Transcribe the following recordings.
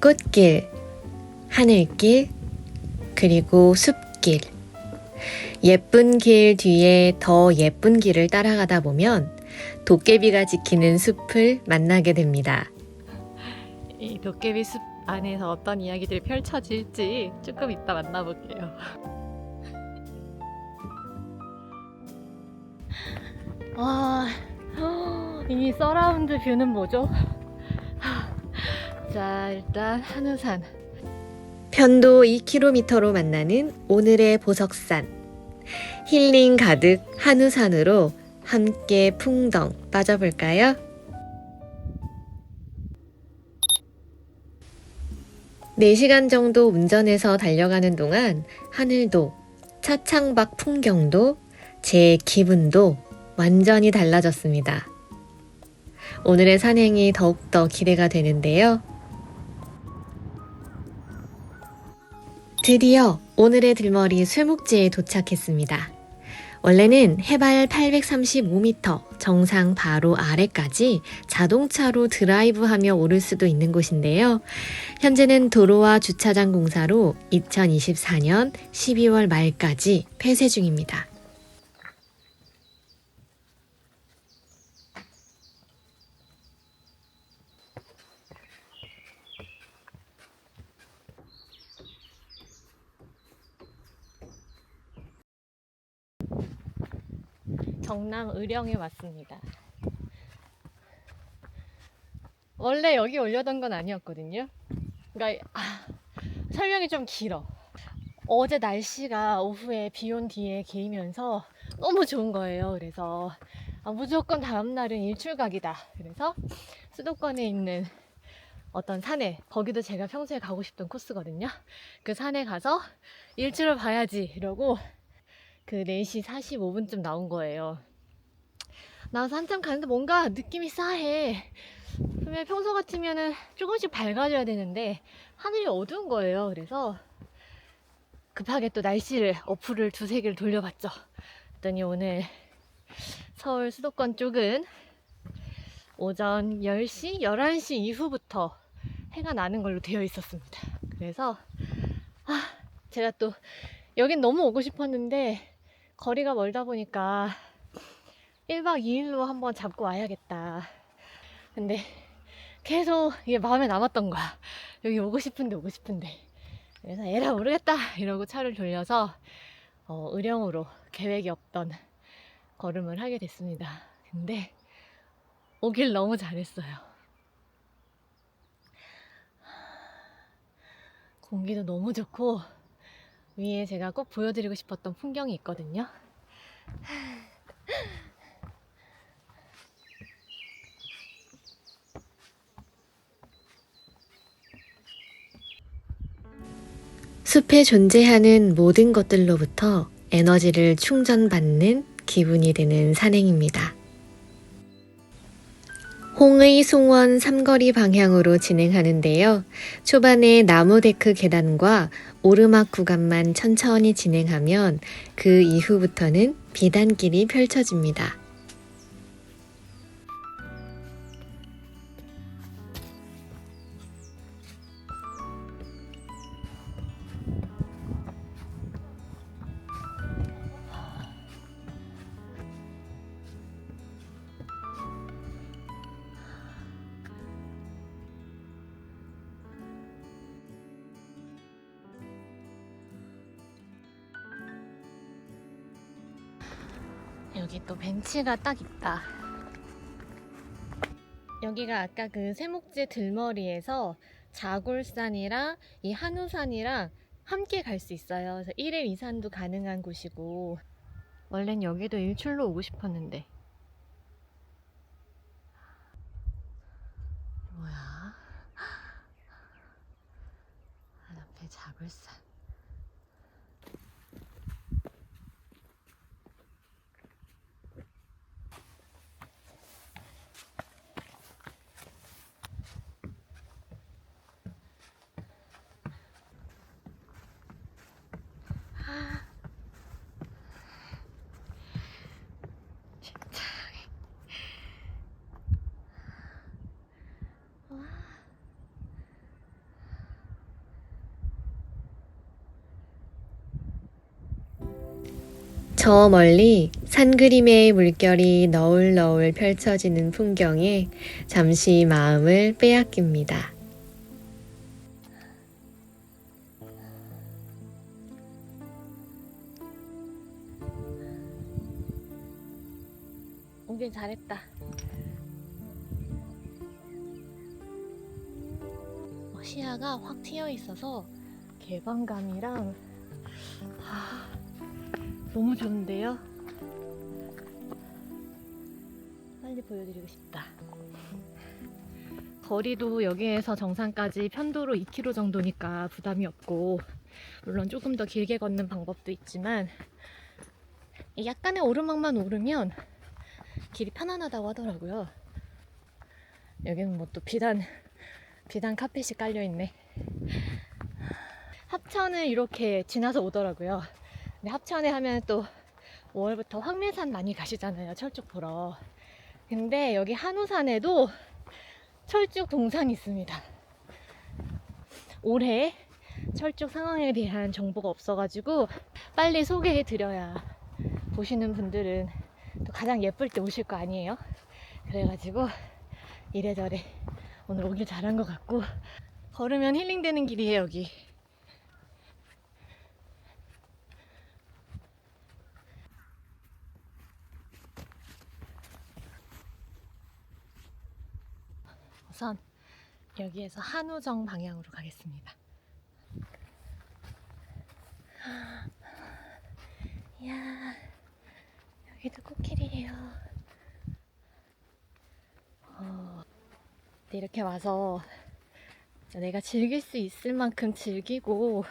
꽃길, 하늘길, 그리고 숲길. 예쁜 길 뒤에 더 예쁜 길을 따라가다 보면 도깨비가 지키는 숲을 만나게 됩니다. 이 도깨비 숲 안에서 어떤 이야기들이 펼쳐질지 조금 이따 만나볼게요. 와, 이 서라운드 뷰는 뭐죠? 자, 일단 한우산. 편도 2km로 만나는 오늘의 보석산. 힐링 가득 한우산으로 함께 풍덩 빠져볼까요? 네시간 정도 운전해서 달려가는 동안 하늘도 차창밖 풍경도 제 기분도 완전히 달라졌습니다. 오늘의 산행이 더욱더 기대가 되는데요. 드디어 오늘의 들머리 쇠목지에 도착했습니다. 원래는 해발 835m 정상 바로 아래까지 자동차로 드라이브하며 오를 수도 있는 곳인데요. 현재는 도로와 주차장 공사로 2024년 12월 말까지 폐쇄 중입니다. 경남 의령에 왔습니다. 원래 여기 올려던 건 아니었거든요. 그러니까 아, 설명이 좀 길어. 어제 날씨가 오후에 비 온 뒤에 개이면서 너무 좋은 거예요. 그래서 아, 무조건 다음 날은 일출각이다. 그래서 수도권에 있는 어떤 산에 거기도 제가 평소에 가고 싶던 코스거든요. 그 산에 가서 일출을 봐야지 이러고 그 4시 45분쯤 나온 거예요. 나와서 가는데 뭔가 느낌이 싸해. 그러면 평소 같으면은 조금씩 밝아져야 되는데 하늘이 어두운 거예요. 그래서 급하게 또 날씨를 어플을 두세 개를 돌려봤죠. 그랬더니 오늘 서울 수도권 쪽은 오전 10시, 11시 이후부터 해가 나는 걸로 되어 있었습니다. 그래서 아, 제가 또 여긴 너무 오고 싶었는데 거리가 멀다 보니까 1박 2일로 한번 잡고 와야겠다. 근데 계속 이게 마음에 남았던 거야. 여기 오고 싶은데 오고 싶은데. 그래서 에라 모르겠다 이러고 차를 돌려서 어, 의령으로 계획이 없던 걸음을 하게 됐습니다. 근데 오길 너무 잘했어요. 공기도 너무 좋고 위에 제가 꼭 보여드리고 싶었던 풍경이 있거든요. 숲에 존재하는 모든 것들로부터 에너지를 충전받는 기분이 드는 산행입니다. 홍의 송원 삼거리 방향으로 진행하는데요. 초반에 나무 데크 계단과 오르막 구간만 천천히 진행하면 그 이후부터는 비단길이 펼쳐집니다. 여기 또 벤치가 딱 있다. 여기가 아까 그 세목지 들머리에서 자골산이랑 이 한우산이랑 함께 갈 수 있어요. 그래서 1일 이산도 가능한 곳이고 원래는 여기도 일출로 오고 싶었는데 뭐야? 앞에 자골산 저 멀리 산 그림의 물결이 너울너울 펼쳐지는 풍경에 잠시 마음을 빼앗깁니다. 오길 잘했다. 어, 시야가 확 트여 있어서 개방감이랑 하, 너무 좋은데요? 빨리 보여드리고 싶다. 거리도 여기에서 정상까지 편도로 2km 정도니까 부담이 없고 물론 조금 더 길게 걷는 방법도 있지만 약간의 오르막만 오르면 길이 편안하다고 하더라고요. 여기는 뭐 또 비단 비단 카펫이 깔려 있네. 합천을 이렇게 지나서 오더라고요. 근데 합천에 하면 또 5월부터 황매산 많이 가시잖아요. 철쭉 보러. 근데 여기 한우산에도 철쭉 동산이 있습니다. 올해 철쭉 상황에 대한 정보가 없어가지고 빨리 소개해 드려야 보시는 분들은 또 가장 예쁠 때 오실 거 아니에요? 그래가지고 이래저래 오늘 오길 잘한 것 같고 걸으면 힐링되는 길이에요 여기 우선 여기에서 한우정 방향으로 가겠습니다 이야 여기도 꽃길이에요. 어, 이렇게 와서 내가 즐길 수 있을 만큼 즐기고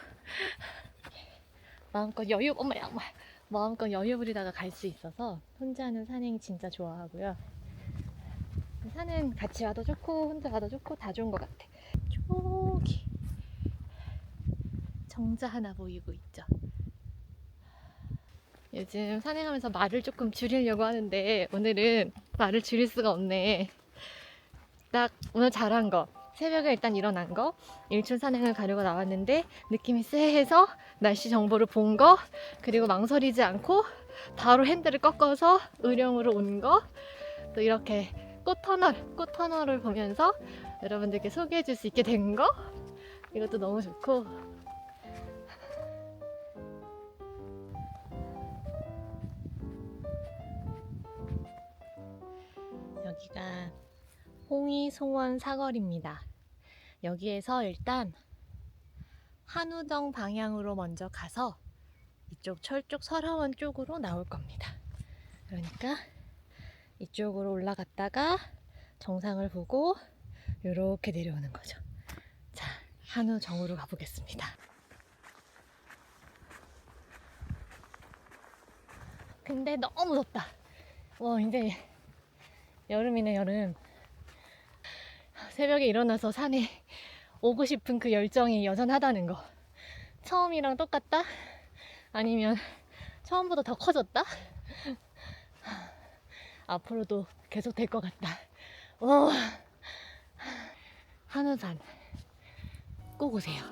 마음껏 여유, 엄마야, 엄마, 마음껏 여유 부리다가 갈 수 있어서 혼자 하는 산행 진짜 좋아하고요. 산은 같이 와도 좋고 혼자 와도 좋고 다 좋은 것 같아. 저기 정자 하나 보이고 있죠. 요즘 산행하면서 말을 조금 줄이려고 하는데 오늘은 말을 줄일 수가 없네. 딱 오늘 잘한 거. 새벽에 일단 일어난 거. 일출 산행을 가려고 나왔는데 느낌이 쎄해서 날씨 정보를 본 거. 그리고 망설이지 않고 바로 핸들을 꺾어서 의령으로 온 거. 또 이렇게 꽃터널, 꽃터널을 보면서 여러분들께 소개해 줄 수 있게 된 거. 이것도 너무 좋고 여기가 홍이 송원 사거리입니다. 여기에서 일단 한우정 방향으로 먼저 가서 이쪽 철쭉 설화원 쪽으로 나올 겁니다. 그러니까 이쪽으로 올라갔다가 정상을 보고 이렇게 내려오는 거죠. 자, 한우 정으로 가보겠습니다. 근데 너무 덥다. 와, 이제 여름이네 여름 새벽에 일어나서 산에 오고 싶은 그 열정이 여전하다는 거 처음이랑 똑같다? 아니면 처음보다 더 커졌다? 앞으로도 계속 될 것 같다 오, 한우산 꼭 오세요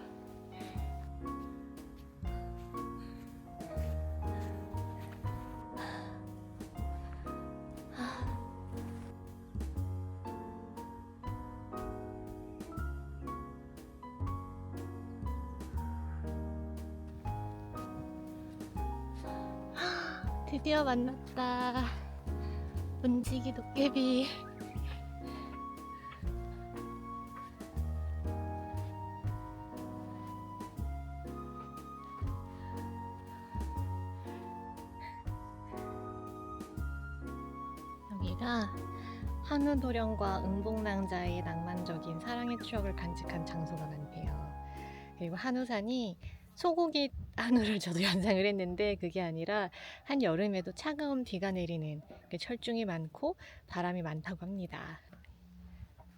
드디어 만났다. 문지기 도깨비. 여기가 한우 도령과 응복낭자의 낭만적인 사랑의 추억을 간직한 장소가 많대요. 그리고 한우산이 소고기 한우를 저도 연상을 했는데 그게 아니라 한 여름에도 차가운 비가 내리는 그 철중이 많고 바람이 많다고 합니다.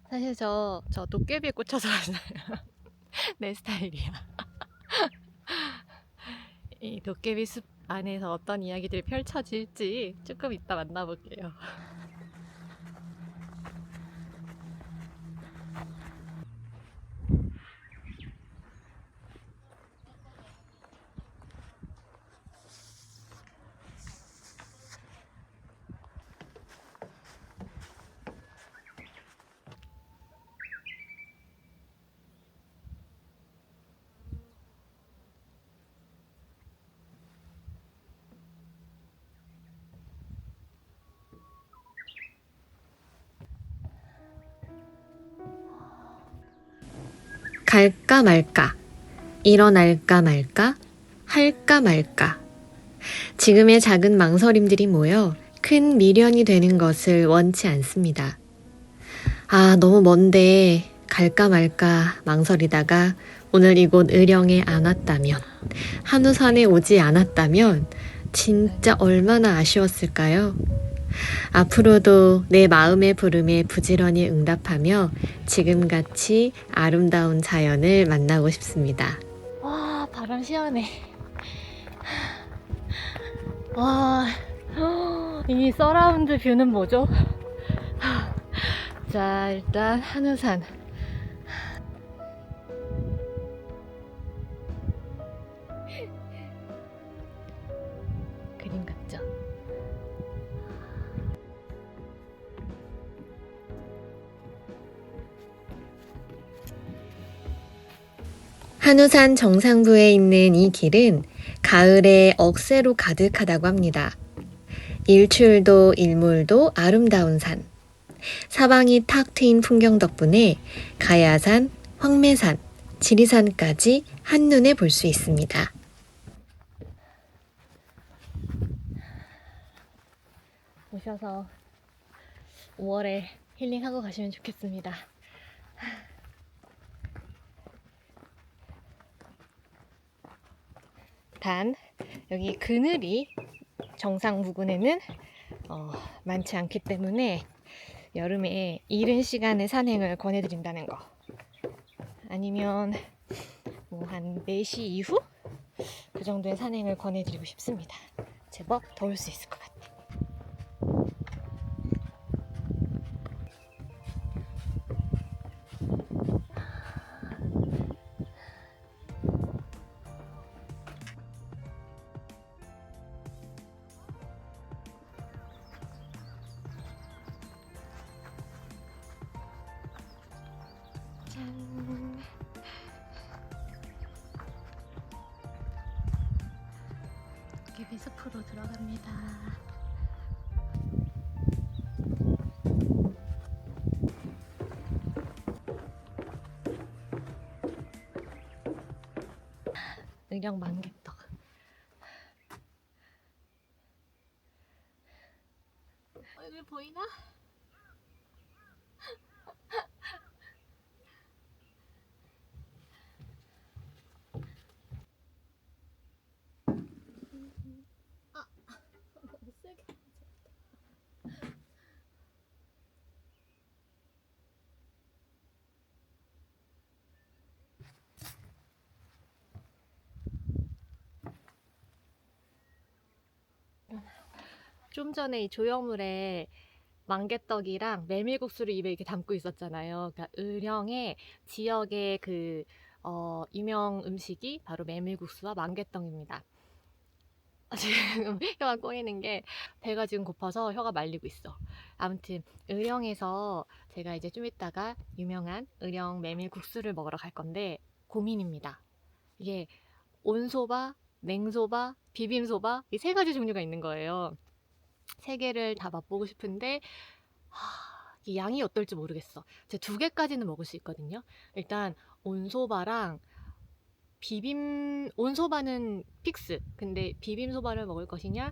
사실 저, 저 도깨비에 꽂혀서 왔어요. 내 스타일이야. 이 도깨비 숲 안에서 어떤 이야기들이 펼쳐질지 조금 이따 만나볼게요. 갈까 말까, 일어날까 말까, 할까 말까. 지금의 작은 망설임들이 모여 큰 미련이 되는 것을 원치 않습니다. 아, 너무 먼데 갈까 말까 망설이다가 오늘 이곳 의령에 안 왔다면, 한우산에 오지 않았다면 진짜 얼마나 아쉬웠을까요? 앞으로도 내 마음의 부름에 부지런히 응답하며 지금같이 아름다운 자연을 만나고 싶습니다. 와 바람 시원해. 와, 이 서라운드 뷰는 뭐죠? 자, 일단 한우산. 한우산 정상부에 있는 이 길은 가을에 억새로 가득하다고 합니다. 일출도 일몰도 아름다운 산. 사방이 탁 트인 풍경 덕분에 가야산, 황매산, 지리산까지 한눈에 볼 수 있습니다. 오셔서 5월에 힐링하고 가시면 좋겠습니다. 단 여기 그늘이 정상 부근에는 어, 많지 않기 때문에 여름에 이른 시간에 산행을 권해드린다는 거. 아니면 뭐 한 4시 이후 그 정도의 산행을 권해드리고 싶습니다. 제법 더울 수 있을 것 같아요. 숲으로 들어갑니다. 의령 만개떡. 얼굴 보이나? 좀 전에 이 조형물에 만개떡이랑 메밀국수를 입에 이렇게 담고 있었잖아요. 그러니까 의령의 지역의 그 어, 유명 음식이 바로 메밀국수와 만개떡입니다. 아, 지금 혀가 꼬이는 게 배가 지금 고파서 혀가 말리고 있어. 아무튼 의령에서 제가 이제 좀 이따가 유명한 의령 메밀국수를 먹으러 갈 건데 고민입니다. 이게 온소바, 냉소바, 비빔소바 이 세 가지 종류가 있는 거예요. 세 개를 다 맛보고 싶은데 하, 이 양이 어떨지 모르겠어. 제가 두 개까지는 먹을 수 있거든요. 일단 온소바랑 비빔 온소바는 픽스. 근데 비빔소바를 먹을 것이냐?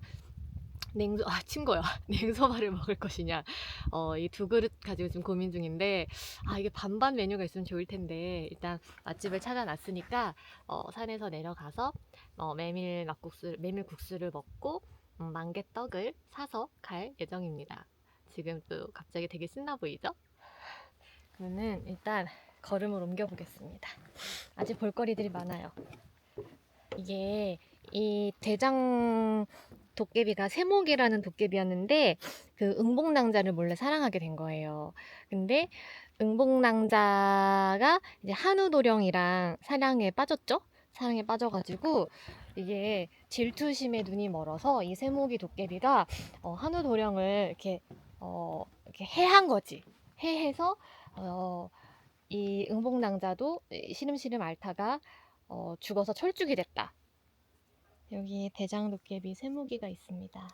냉소 아 친거야. 냉소바를 먹을 것이냐? 어, 이 두 그릇 가지고 지금 고민 중인데 아 이게 반반 메뉴가 있으면 좋을 텐데 일단 맛집을 찾아놨으니까 어, 산에서 내려가서 어, 메밀 막국수 메밀 국수를 먹고 음, 만개떡을 사서 갈 예정입니다. 지금 또 갑자기 되게 신나 보이죠? 그러면 일단 걸음을 옮겨 보겠습니다. 아직 볼거리들이 많아요. 이게 이 대장 도깨비가 세목이라는 도깨비였는데 그 응복낭자를 몰래 사랑하게 된 거예요. 근데 응복낭자가 이제 한우 도령이랑 사랑에 빠졌죠? 사랑에 빠져가지고 이게 질투심에 눈이 멀어서 이 세목이 도깨비가 어, 한우 도령을 이렇게 어, 이렇게 해한 거지. 해해서 어, 이 응복낭자도 이 시름시름 앓다가 어, 죽어서 철쭉이 됐다. 여기 대장 도깨비 세무기가 있습니다.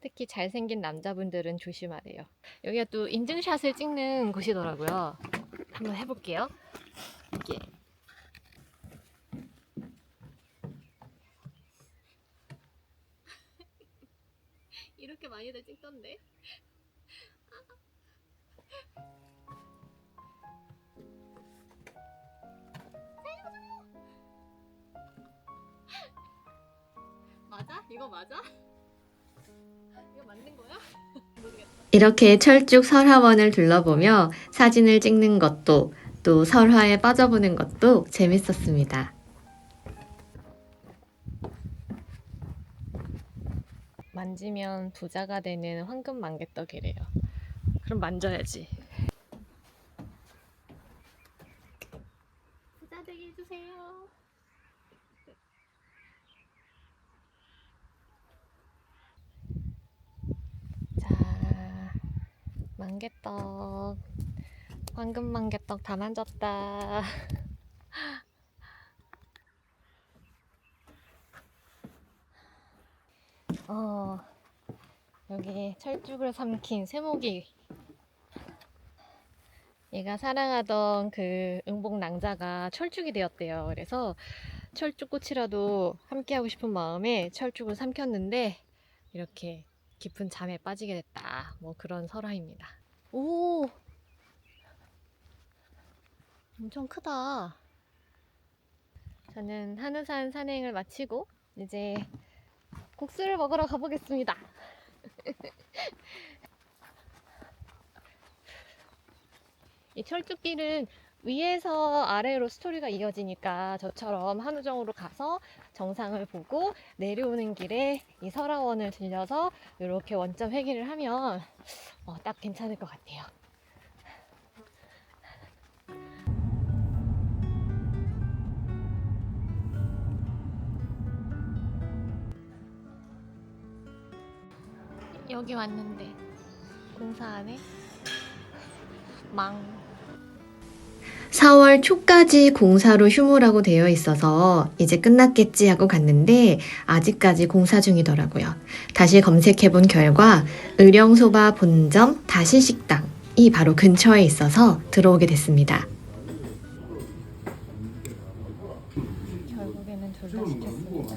특히 잘생긴 남자분들은 조심하래요. 여기가 또 인증샷을 찍는 곳이더라고요. 한번 해볼게요. 이게 이렇게 많이들 찍던데. 맞아? 이거 맞아? 이거 맞는 거야? 모르겠다. 이렇게 철쭉 설화원을 둘러보며 사진을 찍는 것도 또 설화에 빠져보는 것도 재밌었습니다. 만지면 부자가 되는 황금 만개떡이래요. 그럼 만져야지. 부자 되게 해주세요. 자, 만개떡. 황금 만개떡 다 만졌다. 어, 여기 철쭉을 삼킨 세목이 얘가 사랑하던 그 응복 낭자가 철쭉이 되었대요. 그래서 철쭉꽃이라도 함께하고 싶은 마음에 철쭉을 삼켰는데 이렇게 깊은 잠에 빠지게 됐다. 뭐 그런 설화입니다. 오! 엄청 크다. 저는 한우산 산행을 마치고 이제 국수를 먹으러 가보겠습니다. 이 철쭉길은 위에서 아래로 스토리가 이어지니까 저처럼 한우정으로 가서 정상을 보고 내려오는 길에 이 설화원을 들려서 이렇게 원점 회귀를 하면 어, 딱 괜찮을 것 같아요. 여기 왔는데 공사하네. 망. 4월 초까지 공사로 휴무라고 되어 있어서 이제 끝났겠지 하고 갔는데 아직까지 공사 중이더라고요. 다시 검색해 본 결과 의령소바 본점 다시 식당이 바로 근처에 있어서 들어오게 됐습니다. 결국에는 둘 다 시켰습니다.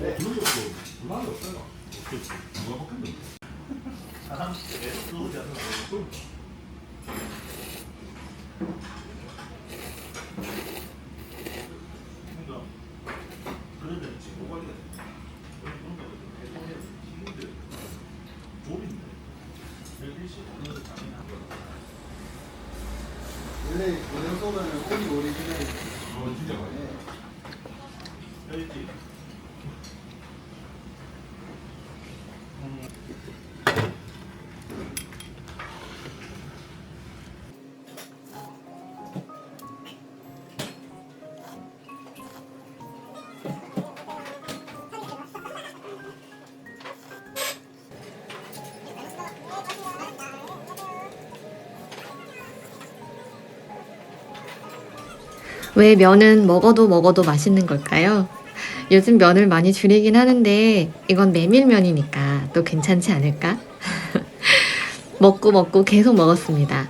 그런 것도 불만이 없어요. 그렇지. 누가 바뀌었는데? 사람 계속 그러잖아. 왜 면은 먹어도 먹어도 맛있는 걸까요? 요즘 면을 많이 줄이긴 하는데 이건 메밀면이니까 또 괜찮지 않을까? 먹고 먹고 계속 먹었습니다.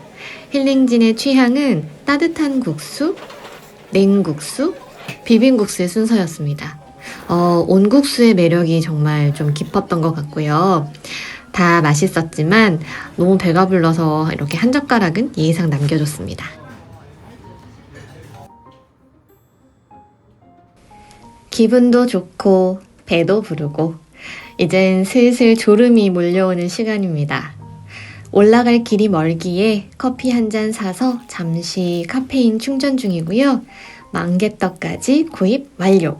힐링진의 취향은 따뜻한 국수, 냉국수, 비빔국수의 순서였습니다. 어, 온국수의 매력이 정말 좀 깊었던 것 같고요. 다 맛있었지만 너무 배가 불러서 이렇게 한 젓가락은 예의상 남겨줬습니다. 기분도 좋고 배도 부르고 이젠 슬슬 졸음이 몰려오는 시간입니다. 올라갈 길이 멀기에 커피 한 잔 사서 잠시 카페인 충전 중이고요. 만개떡까지 구입 완료.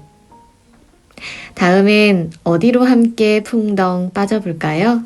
다음엔 어디로 함께 풍덩 빠져볼까요?